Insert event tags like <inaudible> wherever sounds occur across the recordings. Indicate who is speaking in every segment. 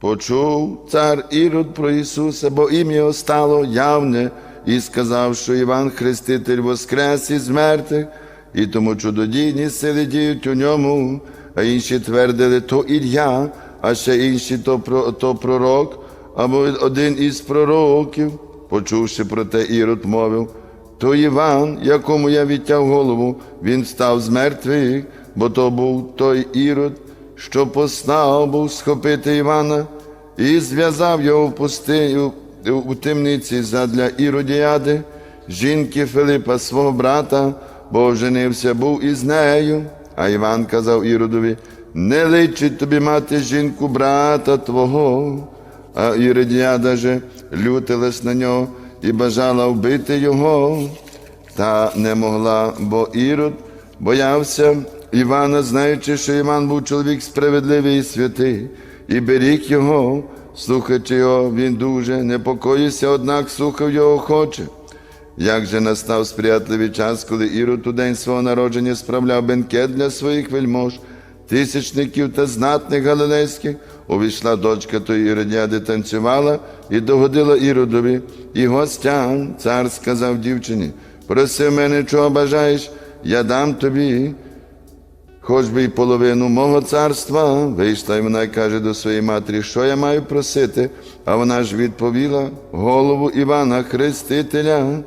Speaker 1: Почув цар Ірод про Ісуса, бо ім'я стало явне, і сказав, що Іван Хреститель воскрес із мертвих, і тому чудодійні сили діють у ньому, а інші твердили, то Ілля, а ще інші то, то пророк, або один із пророків. Почувши про те, Ірод мовив, то Іван, якому я відтяв голову, він встав з мертвих, бо то був той Ірод, що послав був схопити Івана і зв'язав його в пустиню у темниці задля Іродіади, жінки Филипа свого брата, бо оженився був із нею. А Іван казав Іродові, не личить тобі мати жінку брата твого. А Іродіада же лютилась на нього і бажала вбити його, та не могла, бо Ірод боявся Івана, знаючи, що Іван був чоловік справедливий і святий, і беріг його, слухаючи його, він дуже непокоївся, однак слухав його охоче. Як же настав сприятливий час, коли Ірод у день свого народження справляв бенкет для своїх вельмож, тисячників та знатних галилейських, увійшла дочка тої Іродіади, танцювала і догодила Іродові, і гостям цар сказав дівчині, проси мене, чого бажаєш, я дам тобі. Хоч би й половину мого царства, вийшла й вона й каже до своєї матері, що я маю просити. А вона ж відповіла голову Івана Хрестителя.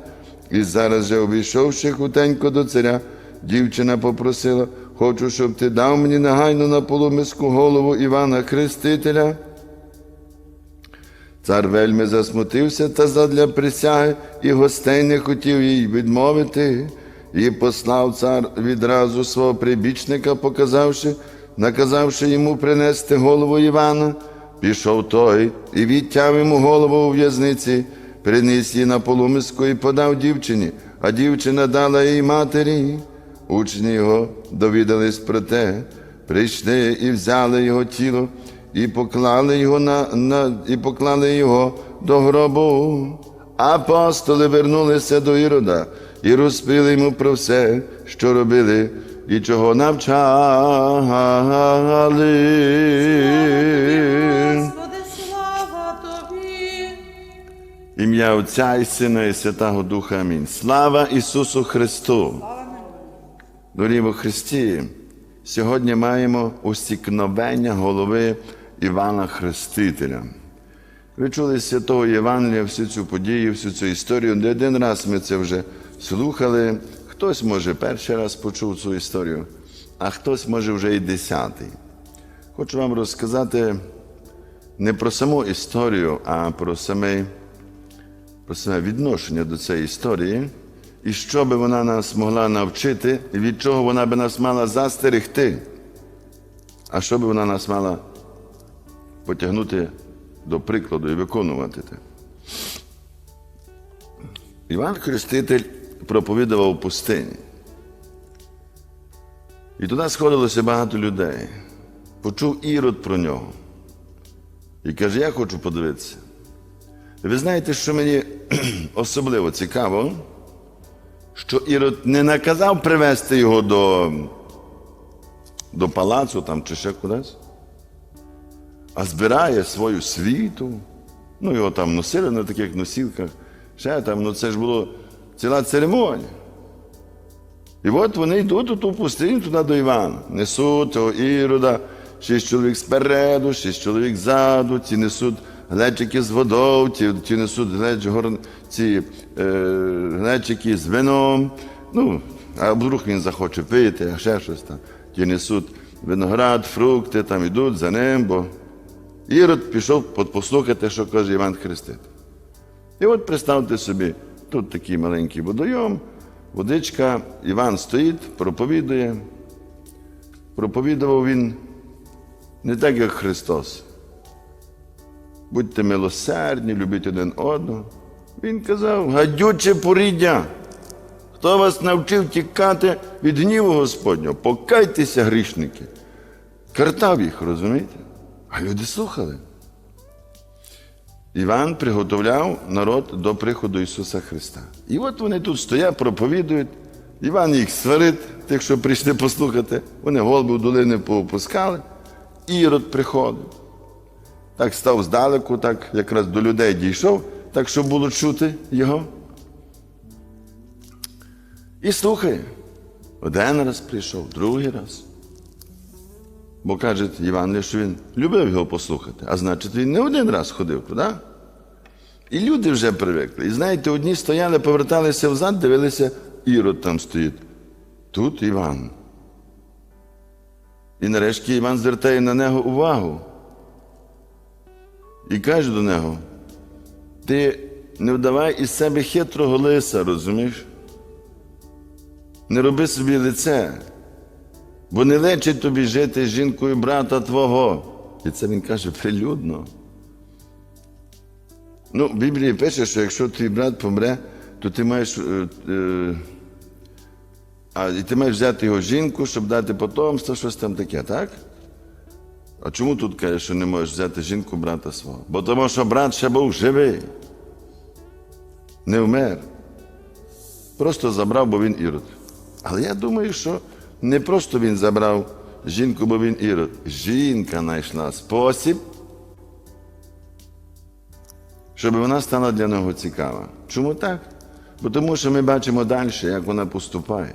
Speaker 1: І зараз же, обійшовши хутенько до царя, дівчина попросила, хочу, щоб ти дав мені негайно на полумиску голову Івана Хрестителя. Цар вельми засмутився та задля присяги і гостей не хотів їй відмовити. І послав цар відразу свого прибічника, показавши, наказавши йому принести голову Івана. Пішов той і відтяв йому голову у в'язниці, приніс її на полумиску і подав дівчині, а дівчина дала їй матері. Учні його довідались про те, прийшли і взяли його тіло, і поклали його на, на і поклали його до гробу. Апостоли вернулися до Ірода і розповіли йому про все, що робили і чого навчали. Ім'я Отця і Сина і Святого Духа. Амінь. Слава Ісусу Христу! Дорогі во Христі, сьогодні маємо усікновення голови Івана Хрестителя. Ви чули з святого Євангелія всю цю подію, всю цю історію. Не один раз ми це вже слухали. Хтось, може, перший раз почув цю історію, а хтось, може, вже і десятий. Хочу вам розказати не про саму історію, а про саме, про саме відношення до цієї історії, і що би вона нас могла навчити, і від чого вона би нас мала застерегти, а що би вона нас мала потягнути до прикладу і виконувати. Іван Хреститель проповідував у пустині. І туди сходилося багато людей. Почув ірод про нього. І каже, я хочу подивитися. Ви знаєте, що мені <clears throat> особливо цікаво, що Ірод не наказав привезти його до, до палацу там, чи ще кудись, а збирає свою світу. Ну, його там носили на таких носілках. Ще там, ну це ж було ціла церемонія. І от вони йдуть у ту пустиню туди до Івана. Несуть того Ірода, шість чоловік спереду, шість чоловік ззаду, ті несуть глечики з водою, ті, ті несуть глеч, гор, ці е, глечики з вином. Ну, а вдруг він захоче пити, а ще щось там. Ті несуть виноград, фрукти, там йдуть за ним, бо Ірод пішов послухати, що каже Іван Хреститель. І от представте собі, тут такий маленький водойом, водичка, Іван стоїть, проповідує. Проповідував він не так, як Христос. Будьте милосердні, любіть один одного. Він казав, гадюче поріддя. Хто вас навчив тікати від гніву Господнього? Покайтеся, грішники. Картав їх, розумієте? А люди слухали. Іван приготовляв народ до приходу Ісуса Христа. І от вони тут стоять, проповідують. Іван їх сварить, тих, що прийшли послухати. Вони голуби в долини поопускали. Ірод приходить. так став здалеку, так якраз до людей дійшов, так щоб було чути його. І слухає. Один раз прийшов, другий раз. Бо каже Іван, що він любив його послухати, а значить, він не один раз ходив туди. І люди вже привикли. І знаєте, одні стояли, поверталися взад, дивилися, Ірод там стоїть. Тут Іван. І нарешті Іван звертає на нього увагу. І каже до нього: ти не вдавай із себе хитрого лиса, розумієш? Не роби собі лице, бо не лечить тобі жити з жінкою брата твого. І це він каже прилюдно. Ну, в Біблії пише, що якщо твій брат помре, то ти маєш. е, е, а, і ти маєш взяти його жінку, щоб дати потомство, щось там таке, так? А чому тут каже, що не можеш взяти жінку брата свого? Бо тому що брат ще був живий. Не вмер. Просто забрав, бо він ірод. Але я думаю, що не просто він забрав жінку, бо він ірод. Жінка знайшла спосіб, щоб вона стала для нього цікава. Чому так? Бо тому що ми бачимо далі, як вона поступає.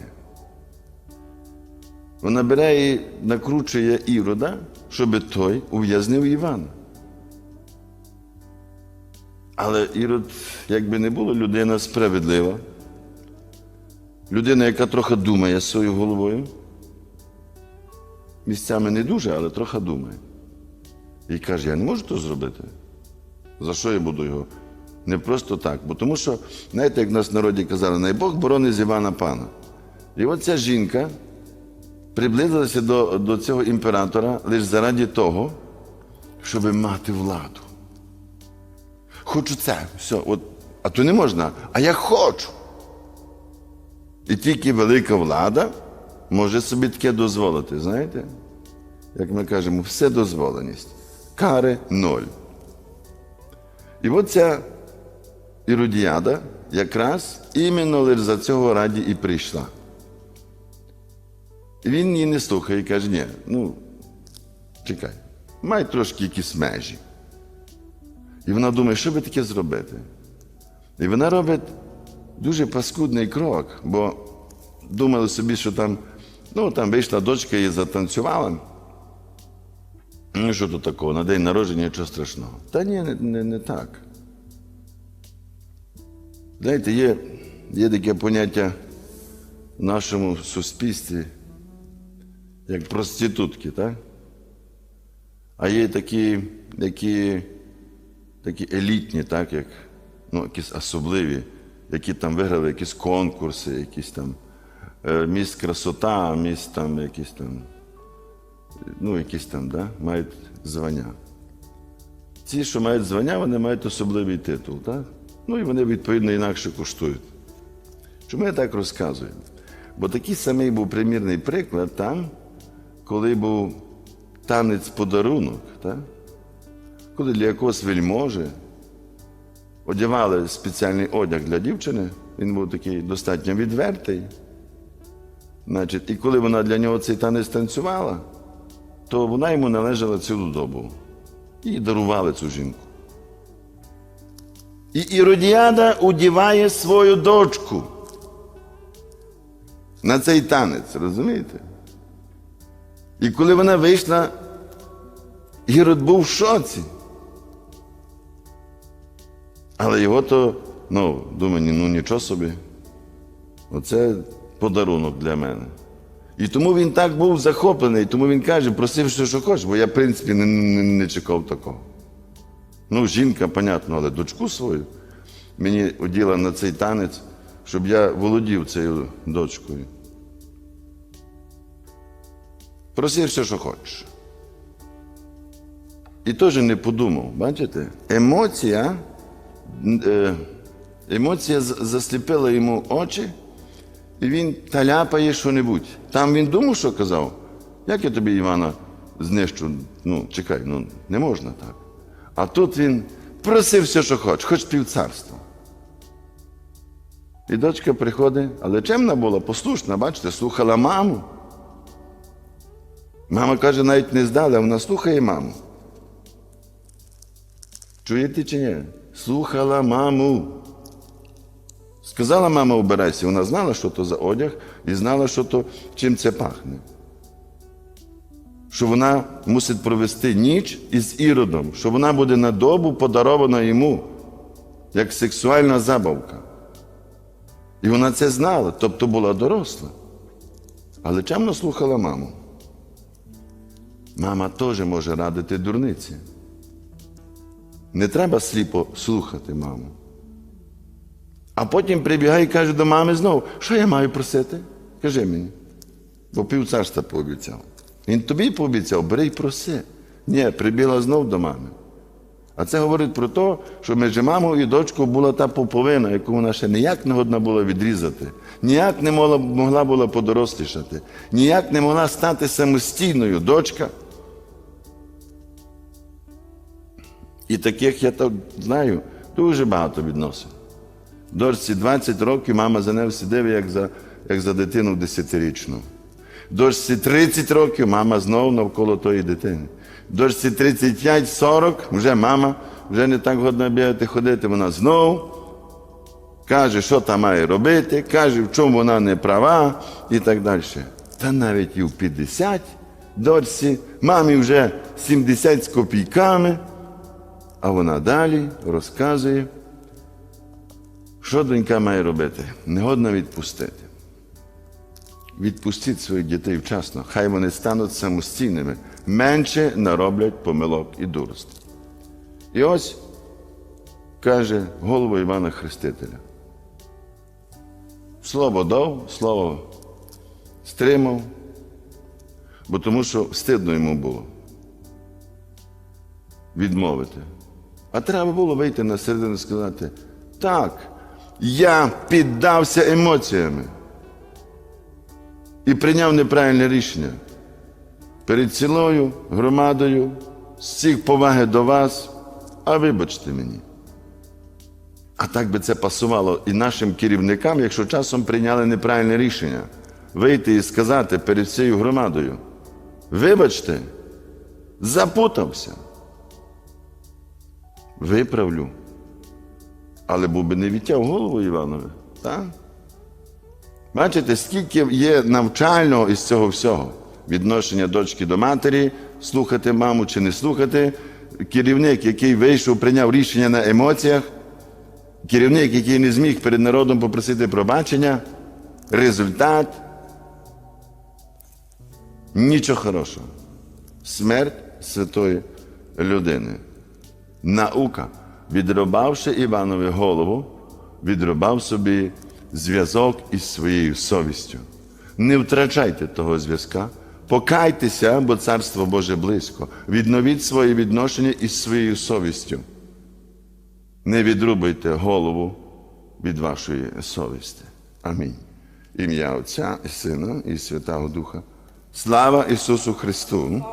Speaker 1: Вона бере і накручує Ірода, щоб той ув'язнив Івана. Але Ірод, якби не було, людина справедлива, людина, яка трохи думає своєю головою. Місцями не дуже, але трохи думає. І каже, я не можу то зробити. За що я буду його? Не просто так. Бо тому що, знаєте, як в нас в народі казали, най Бог борони з Івана пана. І от ця жінка приблизилася до, до цього імператора лише заради того, щоб мати владу. Хочу це, все, от, а то не можна, а я хочу. І тільки велика влада може собі таке дозволити, знаєте? Як ми кажемо, все дозволеність. Кари ноль. І от ця Іродіада якраз іменно лише за цього раді і прийшла. І він її не слухає і каже, ні, ну, чекай, май трошки якісь межі. І вона думає, що би таке зробити. І вона робить дуже паскудний крок, бо думали собі, що там, ну, там вийшла дочка і затанцювала. Ну, що тут такого? На день народження нічого страшного. Та ні, не, не, не так. Знаєте, є, є таке поняття в нашому суспільстві, як проститутки, так? А є такі, які, такі елітні, так, як ну, якісь особливі, які там виграли якісь конкурси, якісь там е, міс красота, міс там якісь там ну, якісь там, да, мають звання. Ці, що мають звання, вони мають особливий титул, так? Ну і вони, відповідно, інакше коштують. Чому я так розказую? Бо такий самий був примірний приклад там, коли був танець подарунок, так? коли для якогось вельможі одягали спеціальний одяг для дівчини, він був такий достатньо відвертий. Значить, і коли вона для нього цей танець танцювала, то вона йому належала цілу добу. І дарували цю жінку. І Іродіада удіває свою дочку на цей танець, розумієте? І коли вона вийшла, Ірод був в шоці. Але його то, ну, думаю, ну нічого собі. Оце подарунок для мене. І тому він так був захоплений, тому він каже, просив, що, що хочеш, бо я, в принципі, не, не, не чекав такого. Ну, жінка, понятно, але дочку свою мені оділа на цей танець, щоб я володів цією дочкою. Просив все, що хочеш. І теж не подумав, бачите? Емоція, емоція засліпила йому очі. І він таляпає що-небудь. Там він думав, що казав. Як я тобі, Івана, знищу? Ну, чекай, ну не можна так. А тут він просив все, що хоче, хоч півцарства. І дочка приходить, але чемна була, послушна, бачите, слухала маму. Мама каже, навіть не здала, вона слухає маму. Чуєте чи ні? Слухала маму. Сказала мама, обирайся. Вона знала, що то за одяг, і знала, що то, чим це пахне. Що вона мусить провести ніч із іродом, що вона буде на добу подарована йому, як сексуальна забавка. І вона це знала, тобто була доросла. Але чемно слухала маму. Мама теж може радити дурниці. Не треба сліпо слухати маму. А потім прибігає і каже до мами знову, що я маю просити? Кажи мені. Бо пів царства пообіцяв. Він тобі пообіцяв, бери й проси. Ні, прибігла знов до мами. А це говорить про те, що між мамою і дочкою була та поповина, яку вона ще ніяк не годна була відрізати, ніяк не могла, могла була подорослішати, ніяк не могла стати самостійною дочка. І таких я так знаю дуже багато відносин. Дочці 20 років мама за нею сидить, як за, як за дитину десятирічну. Дочці 30 років мама знову навколо тої дитини. Дочці 35-40, вже мама вже не так годна бігати ходити, вона знову каже, що там має робити, каже, в чому вона не права і так далі. Та навіть і в 50 дочці, мамі вже 70 з копійками, а вона далі розказує, що донька має робити? Негодно відпустити. Відпустіть своїх дітей вчасно, хай вони стануть самостійними, менше нароблять помилок і дуростей. І ось каже голова Івана Хрестителя. Слово дав, слово стримав, бо тому що стидно йому було відмовити. А треба було вийти на середину і сказати, так, я піддався емоціями і прийняв неправильне рішення. Перед цілою громадою, з цих поваги до вас, а вибачте мені. А так би це пасувало і нашим керівникам, якщо часом прийняли неправильне рішення, вийти і сказати перед всією громадою, вибачте, запутався. Виправлю. Але був би не відтяв голову Іванові. Так? Бачите, скільки є навчального із цього всього. Відношення дочки до матері, слухати маму чи не слухати. Керівник, який вийшов, прийняв рішення на емоціях, керівник, який не зміг перед народом попросити пробачення, результат нічого хорошого. Смерть святої людини. Наука, відрубавши Іванові голову, відрубав собі зв'язок із своєю совістю. Не втрачайте того зв'язка, покайтеся, бо Царство Боже близько. Відновіть своє відношення із своєю совістю. Не відрубайте голову від вашої совісті. Амінь. Ім'я Отця і Сина і Святого Духа. Слава Ісусу Христу!